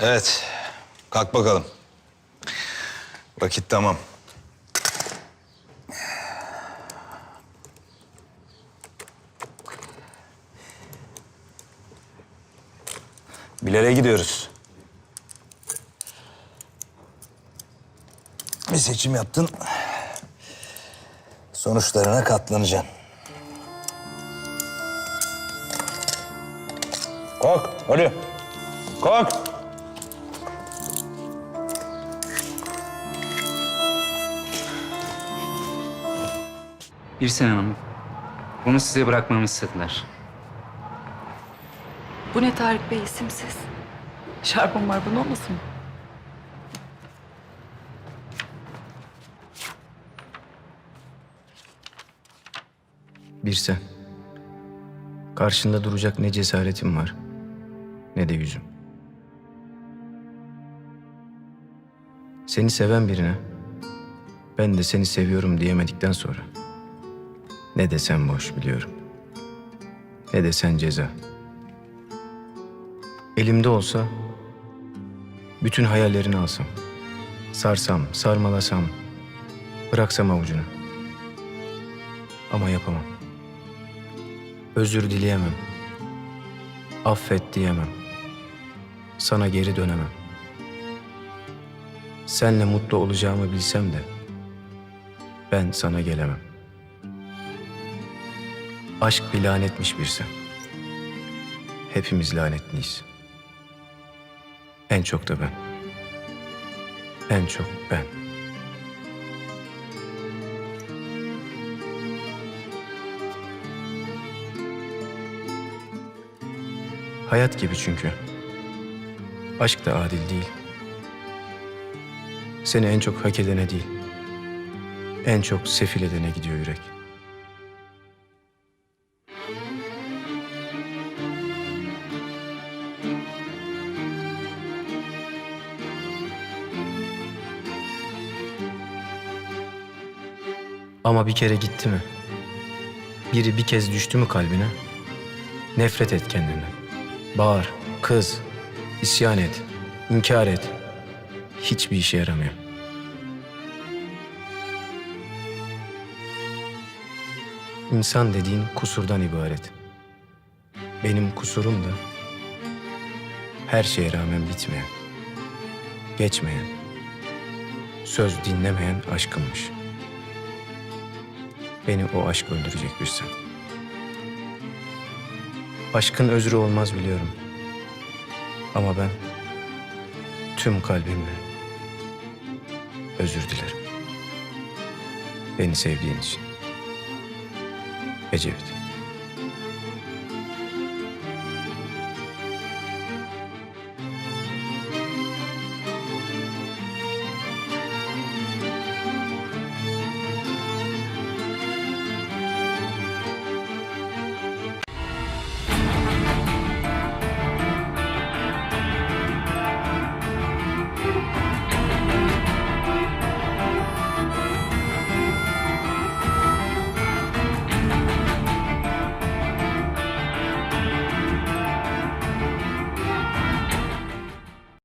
Evet. Kalk bakalım. Vakit tamam. Bilal'e gidiyoruz. Bir seçim yaptın. Sonuçlarına katlanacaksın. Kalk, hadi. Kalk. Birsen Hanım, bunu size bırakmamı istediler. Bu ne Tarık Bey isimsiz? Şarbon marbon olmasın mı? Bir sen. Karşında duracak ne cesaretim var ne de yüzüm. Seni seven birine ben de seni seviyorum diyemedikten sonra ne desen boş biliyorum. Ne desen ceza. Elimde olsa bütün hayallerini alsam. Sarsam, sarmalasam, bıraksam avucunu. Ama yapamam. Özür dileyemem. Affet diyemem. Sana geri dönemem. Senle mutlu olacağımı bilsem de ben sana gelemem. Aşk bir lanetmiş bir sen. Hepimiz lanetliyiz. En çok da ben. En çok ben. Hayat gibi çünkü. Aşk da adil değil. Seni en çok hak edene değil, en çok sefil edene gidiyor yürek. Ama bir kere gitti mi? Biri bir kez düştü mü kalbine? Nefret et kendinden. Bağır, kız, isyan et, inkar et. Hiçbir işe yaramıyor. İnsan dediğin kusurdan ibaret. Benim kusurum da her şeye rağmen bitmeyen, geçmeyen, söz dinlemeyen aşkımmış. Beni o aşk öldürecek sen. Aşkın özrü olmaz biliyorum. Ama ben tüm kalbimle özür dilerim. Beni sevdiğin için. Ecevit.